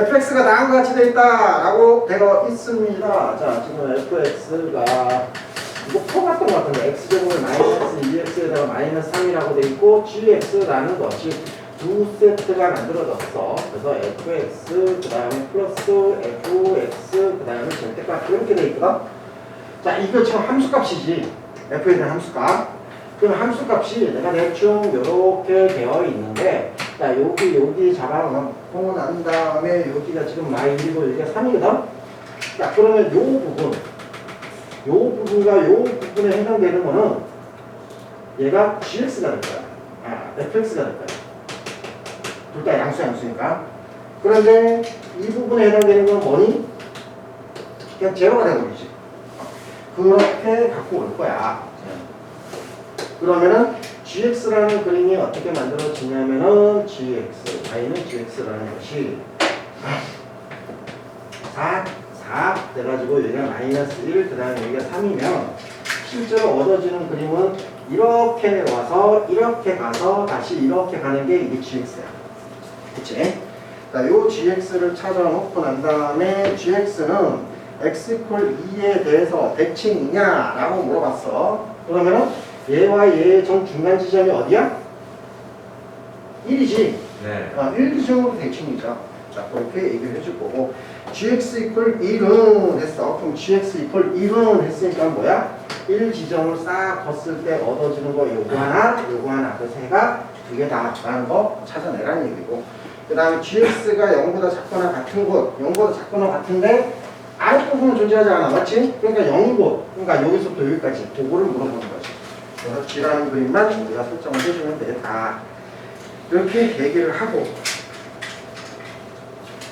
fx가 나한과 같이 돼 있다라고 되어 있습니다. 자, 지금 fx가 이거 퍼갔던 것 같은데 x제곱을 마이너스 2x에다가 마이너스 3이라고 돼 있고 gx라는 것이 두 세트가 만들어졌어. 그래서 fx 그 다음에 플러스 fx 그 다음에 절대값 이렇게 돼 있거든. 자, 이거 지금 함수값이지. f에 대한 함수값. 그럼 함수값이 내가 대충 이렇게 되어 있는데 자 여기 여기 잡아놓 고 난 다음에 여기가 지금 마이너고 여기가 3이거든? 자 그러면 요 부분 요 부분과 요 부분에 해당되는 거는 얘가 gx가 될 거야. 아 fx가 될 거야. 둘 다 양수 양수니까. 그런데 이 부분에 해당되는 건 뭐니? 그냥 제로가 되버리지. 그렇게 갖고 올 거야. 그러면은 gx라는 그림이 어떻게 만들어지냐면은 gx, y는 gx라는 것이 4, 4 돼가지고 여기가 마이너스 1, 그 다음에 여기가 3이면 실제로 얻어지는 그림은 이렇게 와서 이렇게 가서 다시 이렇게 가는 게 이게 gx야. 그치? 자, 요 gx를 찾아놓고 난 다음에 gx는 x 이퀄 2에 대해서 대칭이냐? 라고 물어봤어. 그러면은 얘와 얘의 정 중간 지점이 어디야? 1이지. 네. 아, 1 기준으로 대칭이죠. 자, 그렇게 얘기를 해줄 거고 gx 이퀄 1은 했어. 그럼 gx 이퀄 1은 했으니까 뭐야? 1 지점을 싹 걷을 때 얻어지는 거 요거 하나, 요거 하나. 그 세가 두 개 다 라는 거 찾아내라는 얘기고 그 다음에 gx가 0보다 작거나 같은 곳, 0보다 작거나 같은데 아랫부분은 존재하지 않아. 맞지? 그러니까 0이고 그러니까 여기서부터 여기까지 그거를 물어보는 거지. 그래서 G라는 그림만 우리가 설정을 해주면 되겠다. 이렇게 얘기를 하고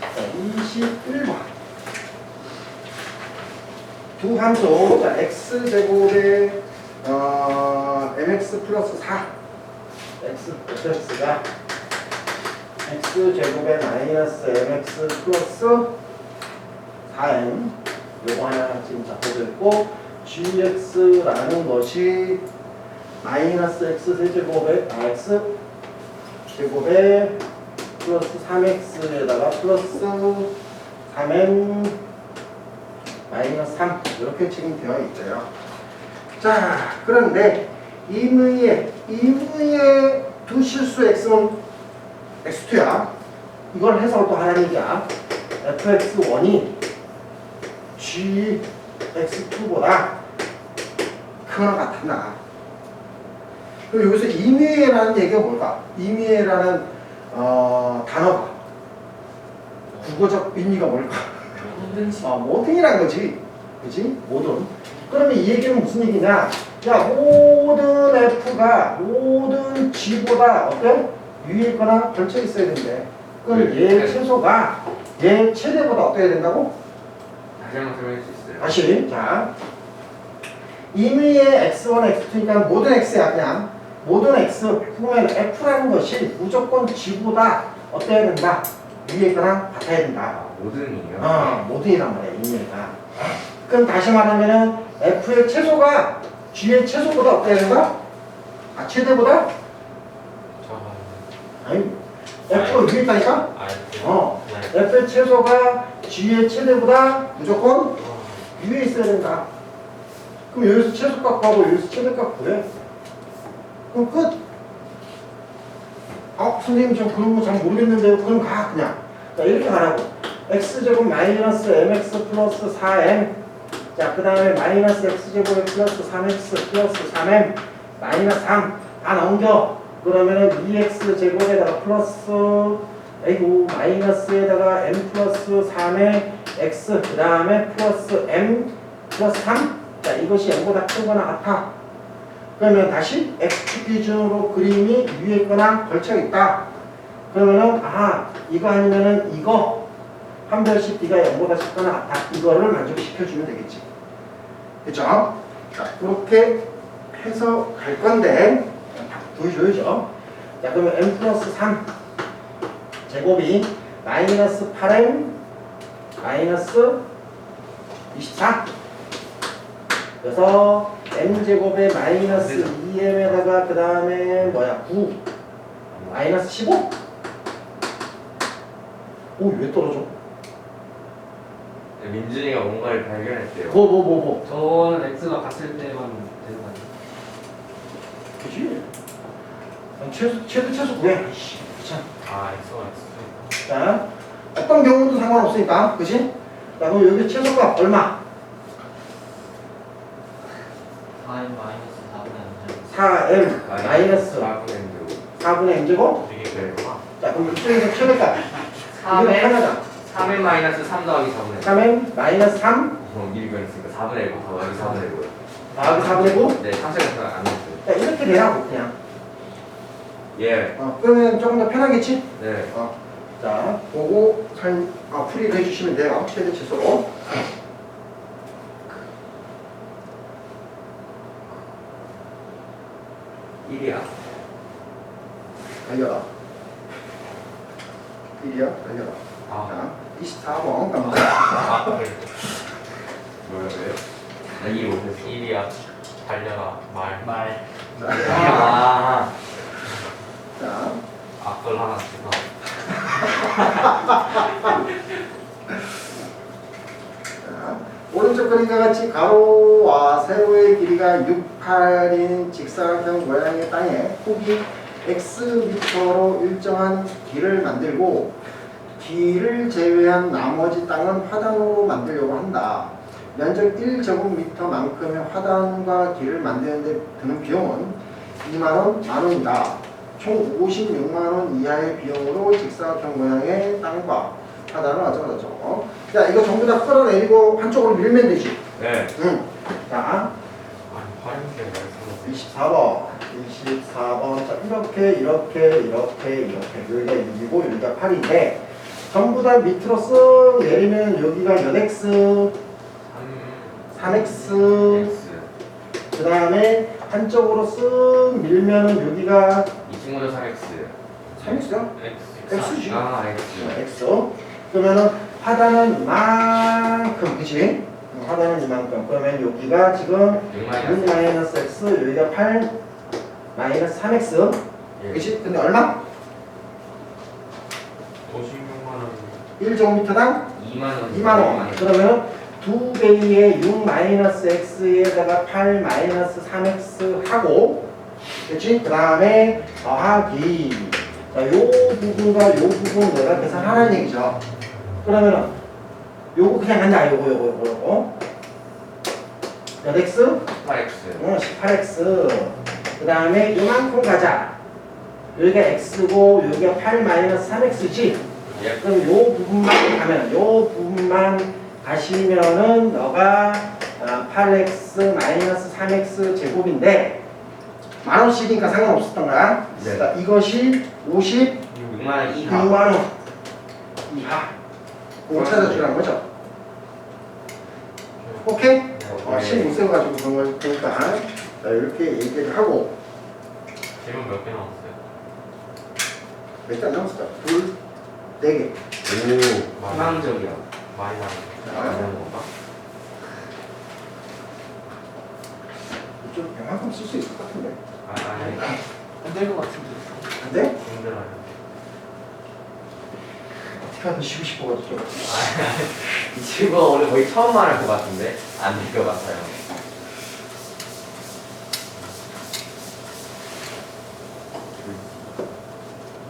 자, 21번. 두 함수 자, x제곱에 어, mx 플러스 4 x, fx가 x제곱에 마이너스 mx 플러스 4m 요거 하나 지금 잡혀져 있고 gx라는 것이 마이너스 x 세제곱에 아, x 제곱에 플러스 3x에다가 플러스 3n 마이너스 3 이렇게 지금 되어 있어요. 자 그런데 임의의 임의의 두 실수 x는 x2야. 이걸 해석을 또 하는 얘기야. fx1이 gx2보다 크거나 같았나. 그럼 여기서 임의라는 얘기가 뭘까? 임의라는 어, 단어가 국어적 의미가 뭘까? 아, 모든이란 거지. 그지? 모든. 그러면 이 얘기는 무슨 얘기냐? 야, 모든 F가 모든 G보다 어때? 위에 있거나 걸쳐 있어야 된대. 그럼 얘 최소가 얘 최대보다 어때야 된다고? 다시 한번 설명해 있어요? 다시. 자. 임의의 X1, X2니까 모든 X야, 그냥. 모든 X. 그러면 F라는 것이 무조건 G보다 어때야 된다? 위에 있거나 같아야 된다. 아, 모든이에요? 어, 모든이란 말이야, 임의가. 그럼 다시 말하면은 F의 최소가 G의 최소보다 어때야 된다? 아, 최대보다? 저... 아니, F가 위에 있다니까? 아, 어. 네. F의 최소가 G의 최대보다 무조건 위에 있어야 된다. 그럼 여기서 최소값 구하고 여기서 최대값 구해. 그럼 끝. 아, 선생님 저 그런 거 잘 모르겠는데요. 그럼 가 그냥. 자, 이렇게 가라고. x제곱 마이너스 mx 플러스 4m. 자, 그 다음에 마이너스 x제곱에 플러스 3x 플러스 3m 마이너스 3. 다 넘겨. 그러면은 2x 제곱에다가 플러스 아이고 마이너스에다가 m 플러스 3의 x 그 다음에 플러스 m 플러스 3. 자, 이것이 m보다 크거나 같아. 그러면 다시 x 기준으로 그림이 위에 있거나 걸쳐 있다. 그러면은 아 이거 아니면은 이거 한 별씩 b가 0보다 작거나 같다. 이거를 만족시켜 주면 되겠지. 그죠? 자 그렇게 해서 갈 건데 다 보여줘야죠. 자 그러면 m 플러스 3 제곱이 마이너스 8m 마이너스 24 그래서 m제곱에 마이너스 2m에다가 그 다음에 뭐야 9 마이너스 15 오왜 떨어져? 민준이가 뭔가를 발견했대요. 뭐 뭐 뭐 뭐, 저는 x가 같을 때만 되는 거 아니에요? 그지? 아니, 최소 최소 최소 구해. 씨, 귀찮아. 아 x가 x 자, 어떤 경우도 상관없으니까, 그지? 자, 그럼 여기 최소값 얼마? 4n 마이너스 4분의 4m 마이너스 4분의 4분의 m제곱? 네. 자, 그럼 이쪽에서 최대값. 이거 3의 하나다. 3의 마이너스 3 더하기 4분의 3m 마이너스 3 어, 미리 그랬으니까 4분의 1 더하기 4분의 9. 더하기 4분의 9. 네, 상세가 안 됐어요. 자, 이렇게 되라고, 그냥. 예. 어, 그러면 조금 더 편하겠지? 네. 어. 자, 보고 살, 아, 풀이를 해주시면 돼요. 최대 최소로. 일이야. 달려라. 1이야, 달려라. 아, 자, 24번 깜빡. 아 그래. 뭐야, 왜요? 나 이해 못했어. 1이야. 달려라. 말 말. 아, 자, 악글 하나 자, 오른쪽 그림과 같이 가로와 세로의 길이가 6, 8인 직사각형 모양의 땅에 폭이 x미터로 일정한 길을 만들고 길을 제외한 나머지 땅은 화단으로 만들려고 한다. 면적 1제곱미터만큼의 화단과 길을 만드는 데 드는 비용은 2만원, 만원이다. 총 56만원 이하의 비용으로 직사각형 모양의 땅과 화단을 어쩌고저쩌고. 자, 이거 전부 다 끌어내리고 한쪽으로 밀면 되지. 네. 응. 자, 아니 화장실 말씀 24번. 24번. 자, 이렇게, 이렇게, 이렇게, 이렇게. 여기가 6이고, 여기가 8인데, 전부 다 밑으로 쓱 내리면 여기가 몇 x, 3x, X. 그 다음에 한쪽으로 쓱 밀면은 여기가 이 친구는 3X. 3x야? x x지. 아, X. X. 그러면은 하단은 이만큼, 그치? 하단은 이만큼. 그러면 여기가 지금 6 6 마이너스. 마이너스 x, 여기가 8 마이너스 3x. 예. 그치? 근데 얼마? 56만 원 1제곱미터당 2만 원. 2만 원. 그러면 두 배의 6 마이너스 x에다가 8 마이너스 3x 하고, 그렇지? 그 다음에 더하기. 자, 요 부분과 요 부분 내가 계산하라는 얘기죠. 그러면은 요거 그냥 간다. 요거 요거 요거 요거. 몇 x? 8X. 어, 18x. 그 다음에 요만큼 가자. 여기가 x고 여기가 8 마이너스 3x지. 예. 그럼 요 부분만 가면 요 부분만 가시면은 너가 아, 8x 마이너스 3x 제곱인데 만 원씩이니까 상관없었던 거야. 네. 자, 이것이 56만 6만 원 이하. 원 이하. 그거 찾아주라는 거죠. 오케이? 어, 신 못세워가지고 그런 걸 그러니까 자, 이렇게 얘기를 하고 질문 몇 개 나왔어요? 몇개안 남았어? 둘, 네 개. 오, 희망적이야. 많이 나왔어요 건가? 좀 영화감 쓸수 있을 것 같은데. 아 아니 안될 것 같은데. 안 돼? 힘들어요 어떻게 하면 쉬고 싶어가지고. 이 친구가 오늘 거의 처음 말할 것 같은데? 안 될 것 같아요.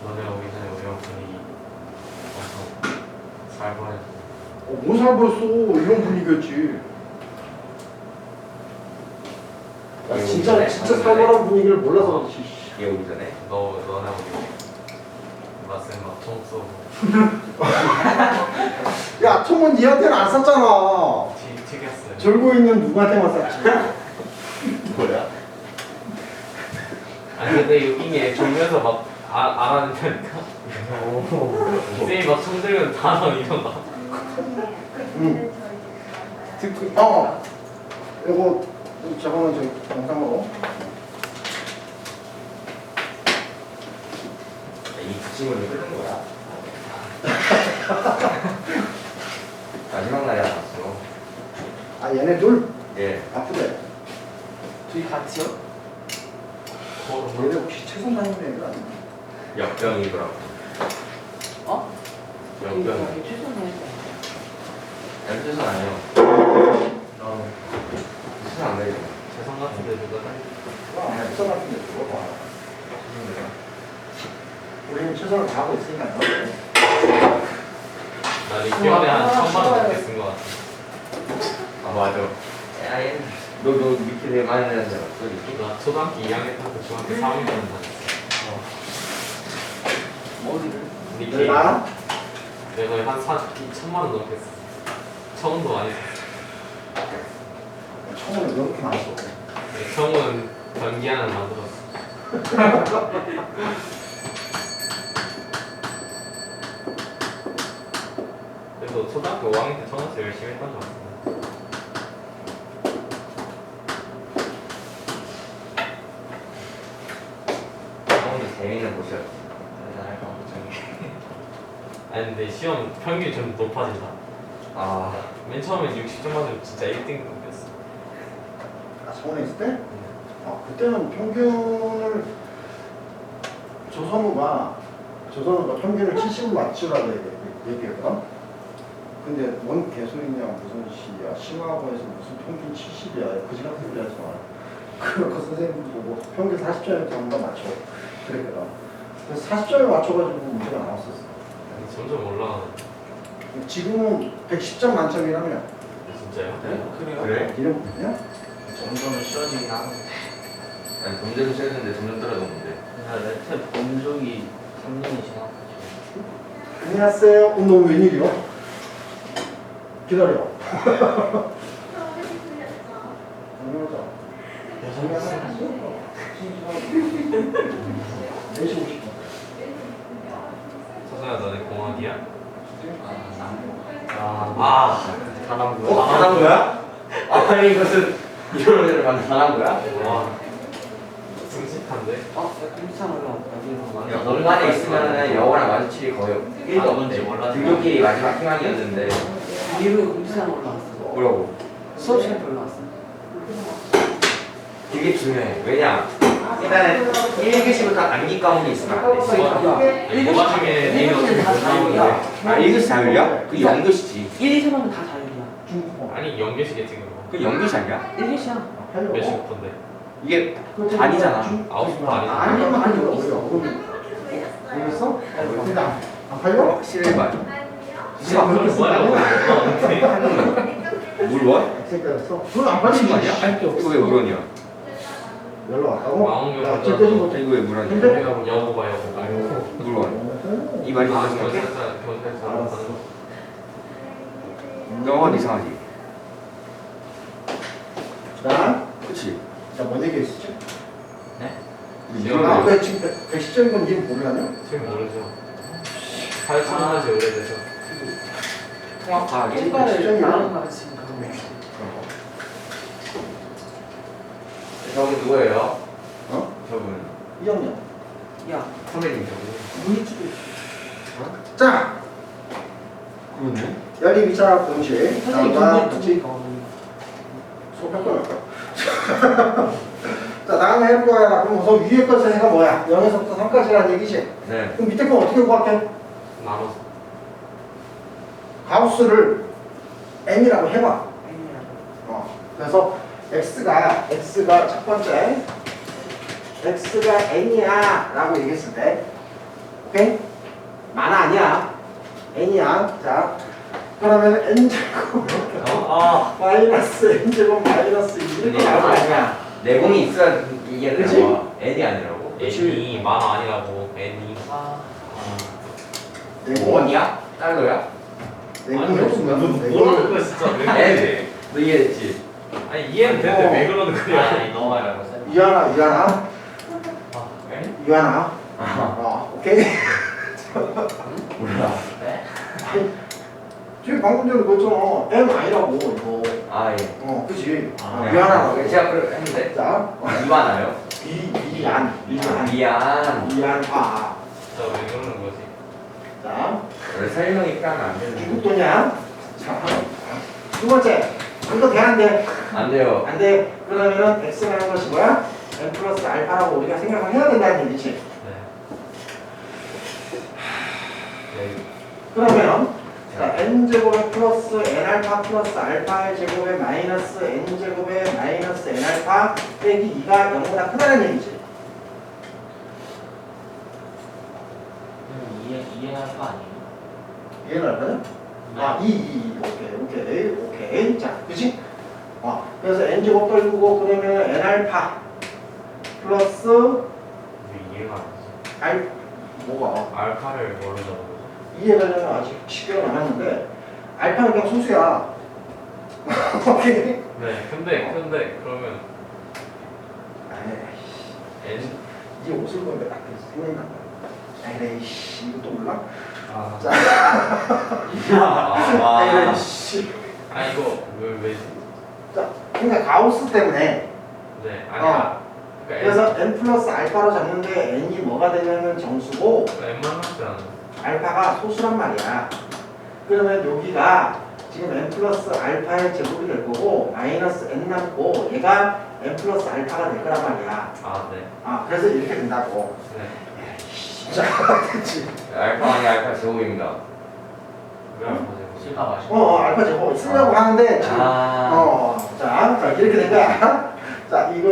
너네 오기 전에 우영 분위기 엄청 잘 보냈어 어, 뭔살 벌써 이런 분위기였지. 나 이거 진짜 진짜? 살벌한 분위기를 몰라서 그렇지. 씨. 얘 오기 전에? 너 오기 전에 맞쌤 막총 쏘고 야, 총은 니한테는 안 쐈잖아. 튀- 튀겼어요 졸고 있는 누구한테만 쐈지. 뭐야? 아니 근데 이게 졸면서 막안 하는 다니까 쌤이 막총 들면 다막 일어나 응. 어. 이거 저거는 저 영상으로. 이 친구는 끓는 거야? 마지막 날에 알았어. 아, 얘네 둘 예. 아프대. 둘이 같이요? 얘네 혹시 최선 다니는 애들 아니야? 역병이더라고. 어? 역변. 최선을 연주선 아니에요. 어, 수선 안 되죠. 재산 같은 데 누가 해. 최선 같은데 그거 봐. 우리는 최선을 다하고 있으니까. 나 리퀴어에 한 천만 원 넘게 쓴거 같아. 아 맞아. 야 얘. 너너 밑에 되게 많이 내는 줄 알았어. 이렇게? 나 초등학교 2학년 때부터 중학교 3학년 때는 다녔어. 어디를? 나 내가 거의 한 4, 2천만 원 넘게 썼어. 청원도 많이 썼어. 처음에 그렇게 많이 써. 네, 청원 변기 하나 만들었어. 그래서 초등학교 5학년 때 청원에서 열심히 했던 것 같아. 형도 재밌는 곳이었어. 대단할 것 같아. 아니 근데 시험 평균이 좀 높아진다. 아 맨 처음에 60점 맞으면 진짜 1등 서울에 있을 때? 아, 그때는 평균을 조선우가 조선우가 평균을 70을 맞추라고 얘기- 얘기했거든. 근데 뭔 개소리냐 무슨 시야 심화고에서 무슨 평균 70이야 그지 같은 소리 하지 마. 그러고 선생님 보고 평균 40점에 전부 다 맞춰 그랬거든. 그래서 40점에 맞춰가지고 문제가 나왔었어. 아니, 점점 올라가는. 지금은 110점 만점이라며. 진짜요? 그래요? 그래? 이름 뭐냐? 점점 쉬워지긴 하는데 아니 점점 쉬었는데 점점 떨어졌는데. 레트 본 적이 3년이 지나가지고 안녕하세요. 어, 너 웬일이요? 기다려. 서서야 너네 공학이야? 아, 아, 다남 어? 다 나온 거야? 아니 이것은 이런 방금 다난 거야? 와, 끔찍한데? 어? 야 금산 올라왔다 야, 논반에 있으면은 영어랑 마주칠 일이 거의 1도 뭔지 없는데 몰랐네. 등록기 마지막 희망이었는데 위로 금산 올라왔어 뭐라고? 수업 시간에 올라왔어 되게 중요해 왜냐 일단은 1교시부터 암기 과목이 있으면 안 돼. 아니, 뭐가 중에 내일 어떻게 다? 자유야 아 1교시 자율이야? 그 0교시지 1, 2, 3학년 다 자유야 중국어. 아니, 연계시겠지. 그 0교시 아니야? 1, 2시야 팔려. 몇 시부터인데? 이게 반이잖아. 아홉 시부터 아니잖아. 아니, 아니, 있어. 모르겠어? 근데 안, 안 팔려? 어? 11반 진짜 그걸 뭐야? 물 원? 학생까지서 그건 안 팔리는 거 아니야? 할게 이거 왜 물원이야? 연락 왔다고? 마음이 야. 쟤 떼지 못해. 이거 왜 물원이야? 근데? 여보가 여보가. 물원 이 말이 아, 무슨 말이야? 알았어. 하는 거. 너무 이상하지? 자, 그치? 자, 뭔 얘기 했었지? 우리 아, 아, 왜 지금 110점인 건지 모르냐냐? 지금 모르죠. 8천 원까지 오래돼서. 통합과학이 정말. 똑바로 나랑 가르치니까 저분 누구예요? 어? 저분 2학년. 야 선배님 저분 문희주도 있어 자, 그러네 열리 미자 공식. 선생님 동네 같이 할 거야. 자, 다음에 해볼 거야. 그럼 우선 위에 거 세가 뭐야? 0에서부터 3까지라는 얘기지. 네 그럼 밑에 거 어떻게 구할게? 나눠서. 가우스를 n이라고 해봐. 어. 그래서 x가 x가 첫 번째 x가 n이야 라고 얘기했을 때, 오케이? 많아 아니야? n이야. 자, 그러면 n 제곱 아, 마이너스 n 제곱 마이너스 2 이렇게 나올 거 아니야? 내공이 있어야 이게? 나와 N이 아니라고? N이 만화 아니라고, N이. 아 내공 원이야? 달러야? 내공이 없으면 모르는 내공 거야, 진짜. 왜 N 그래? 너 이해했지? 아니, 이해는 되는데 왜 그러는 거야? 아니 있어요 이하나 이하나? 이하나 아어 오케이 몰라 네? 지금 방금 전에 그랬잖아 n 아니라고 이거 아 예. 어 그지 아, 어, 네. 이하나라고 제가 그걸 했는데 자 이완아요? 이, 이안 이안 미안 이안 아. 진짜 왜 그러는 거지? 자, 원래 설명이 필요하면 안 중국 되는 돈이야. 자, 두 번째. 이거 돼, 안 돼? 안 돼요 안 돼. 그러면은 x라는 것이 뭐야? n 플러스 알파라고 우리가 생각을 해야 된다는 얘기지. 네. 네. 그러면 자, n제곱에 플러스 n알파 플러스 알파의 제곱에 마이너스 n제곱에 마이너스 n알파 빼기 2가 0보다 크다는 얘기지. 이해 이해할 거 아니에요? 이해가 가요? 아, 2, 2, 2. 오케이, 오케이, 오케이. 자, 그치? 어, 그래서 n제곱 떨구고 그러면 n알파 플러스 왜 이해가 안? 알, 뭐가? 알파를 거죠? 이해가려면 아직 10개월 남았는데 알파는 그냥 소수야. 오케이. 네 근데 근데 그러면 에이, N 이제 옷을 보면 딱 생각난다. 에이씨, 이거 또 몰라? 아, 자, 아, 에이씨. 아 이거 왜 왜지? 자, 그러니까 가우스 때문에 네 아니야 그러니까 그래서 n 플러스 알파로 잡는데 n이 뭐가 되냐면 정수고 N N만 같지 않아 알파가 소수란 말이야. 그러면 여기가 지금 n 플러스 알파의 제곱이 될 거고 마이너스 n 남고 얘가 n 플러스 알파가 될 거란 말이야. 아 네 아 그래서 이렇게 된다고. 네. 자, 그렇지. 알파 아니 알파 제곱입니다. 실파 마시고. 어, 어 알파 제곱 쓰려고 하는데 지금 아. 어, 자, 자 이렇게 된 거야. 자 이거.